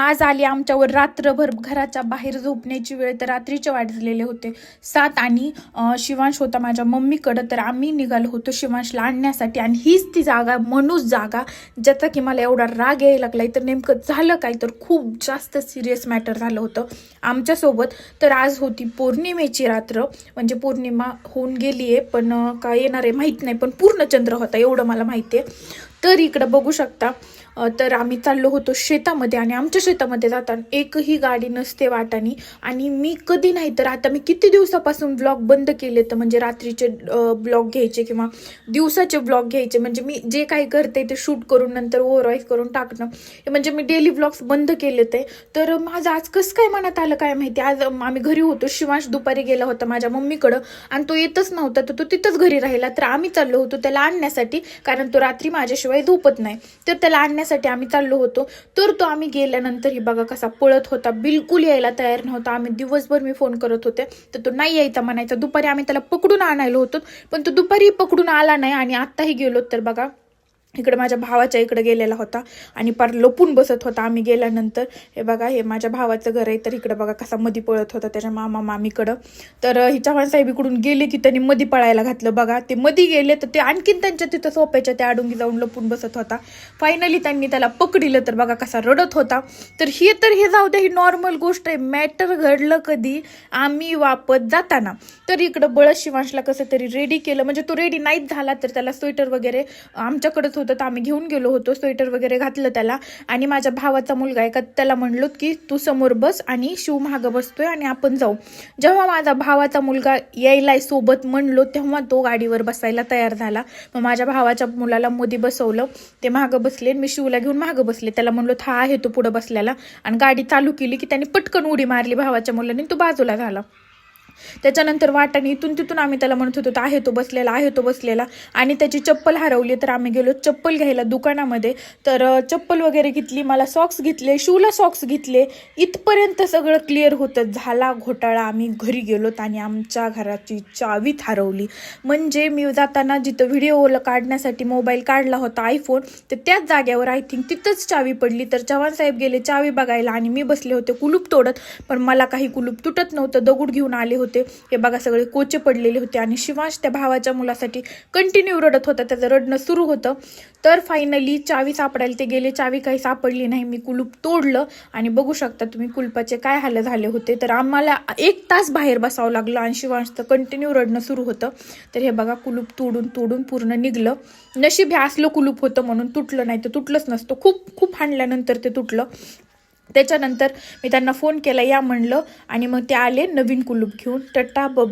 आज आली आमच्यावर रात्रभर घराच्या बाहेर झोपण्याची वेळ तर रात्रीचे वाढलेले होते. सात आणि शिवांश होता माझ्या मम्मीकडं तर आम्ही निघालो होतो शिवांशला आणण्यासाठी आणि हीच ती जागा मनूस जागा ज्याचा की मला एवढा राग यायला लागलाय तर नेमकं झालं काय? तर खूप जास्त सिरियस मॅटर झालं होतं आमच्यासोबत. तर आज होती पौर्णिमेची रात्र. म्हणजे पौर्णिमा होऊन गेली आहे पण काय येणार आहे माहीत नाही पण पूर्ण चंद्र होता एवढं मला माहिती आहे. तर इकडं बघू शकता तर आम्ही चाललो होतो शेतामध्ये आणि आमच्या शेतामध्ये जाताना एकही गाडी नसते वाटानी. आणि मी कधी नाही तर आता मी किती दिवसापासून ब्लॉग बंद केले तर म्हणजे रात्रीचे ब्लॉग घ्यायचे किंवा दिवसाचे ब्लॉग घ्यायचे. म्हणजे मी जे काही करते ते शूट करून नंतर ओव्हरवाईज करून टाकणं म्हणजे मी डेली ब्लॉग्स बंद केले ते. तर माझं आज कसं काय मनात आलं काय माहिती? आज आम्ही घरी होतो शिवांश दुपारी गेला होता माझ्या मम्मीकडं आणि तो येतच नव्हता तर तो तिथंच घरी राहिला. तर आम्ही चाललो होतो त्याला आणण्यासाठी कारण तो रात्री माझ्याशिवाय झोपत नाही. तर त्याला आणण्या करण्यासाठी आम्ही चाललो होतो. तर तो आम्ही गेल्यानंतर ही बघा कसा पळत होता बिलकुल यायला तयार नव्हता. आम्ही दिवसभर मी फोन करत होते. तर तो नाही यायचा म्हणायचा. दुपारी आम्ही त्याला पकडून आणायला होतो. पण तो दुपारी पकडून आला नाही आणि आत्ताही गेलो. तर बघा इकडे माझ्या भावाच्या इकडे गेलेला होता आणि पार लपून बसत होता. आम्ही गेल्यानंतर हे बघा हे माझ्या भावाचं घर आहे तर इकडे बघा कसा मधी पळत होता त्याच्या मामा मामीकडं. तर अं, ही इकडून गेले की त्यांनी मधी पळायला घातलं. बघा ते मधी गेले तर ते आणखीन त्यांच्या तिथं सोप्याच्या त्या अडुंगी जाऊन लपून बसत होता. फायनली त्यांनी त्याला पकडलं तर बघा कसा रडत होता. तर हे तर हे जाऊ द्या ही नॉर्मल गोष्ट आहे. मॅटर घडलं कधी आम्ही वापत जाताना. तर इकडं बळद शिवांशला कसं तरी रेडी केलं. म्हणजे तो रेडी नाहीच झाला तर त्याला स्वेटर वगैरे आमच्याकडं होतं तर आम्ही घेऊन गेलो होतो स्वेटर वगैरे घातलं त्याला. आणि माझ्या भावाचा मुलगा आहे का त्याला म्हणलो की तू समोर बस आणि शिव मागं बसतोय आणि आपण जाऊ. जेव्हा माझा भावाचा मुलगा यायलाय सोबत म्हणलो तेव्हा तो गाडीवर बसायला तयार झाला. मग माझ्या भावाच्या मुलाला मोदी बसवलं ते मागं बसले मी शिवला घेऊन मागं बसले. त्याला म्हणलो था आहे तो पुढं बसल्याला आणि गाडी चालू केली की त्याने पटकन उडी मारली भावाच्या मुलाने तो बाजूला झाला. त्याच्यानंतर वाटाने इथून तिथून आम्ही त्याला म्हणत होतो आहे तो बसलेला आहे तो बसलेला. आणि त्याची चप्पल हरवली तर आम्ही गेलो चप्पल घ्यायला दुकानामध्ये. तर चप्पल वगैरे घेतली मला सॉक्स घेतले शूला सॉक्स घेतले. इथपर्यंत सगळं क्लिअर होतं. झाला घोटाळा. आम्ही घरी गेलोत आणि आमच्या घराची चावीत हरवली म्हणजे मी जाताना जिथं व्हिडिओ काढण्यासाठी मोबाईल काढला होता आयफोन तर त्याच जाग्यावर आय थिंक तिथंच चावी पडली. तर चव्हाण साहेब गेले चावी बघायला आणि मी बसले होते कुलूप तोडत. पण मला काही कुलूप तुटत नव्हतं. दगड घेऊन आले होते. हे बघा सगळे कोचे पडलेले होते आणि शिवांश त्या भावाच्या मुलासाठी कंटिन्यू रडत होता. त्याचं रडणं सुरू होतं. तर फायनली चावी सापडायला ते गेले. चावी काही सापडली नाही. मी कुलूप तोडलं आणि बघू शकता तुम्ही कुलपाचे काय हाल झाले होते. तर आम्हाला एक तास बाहेर बसावं लागलं आणि शिवांशचं कंटिन्यू रडणं सुरू होतं. तर हे बघा कुलूप तोडून तोडून पूर्ण निघलं. नशीब हे असलं कुलूप होतं म्हणून तुटलं नाही तर तुटलंच नसतं. खूप खूप हाणल्यानंतर ते तुटलं. त्याच्यानंतर मी त्यांना फोन केला या म्हणलं आणि मग ते आले नवीन कुलूप घेऊन. टट्टा बाय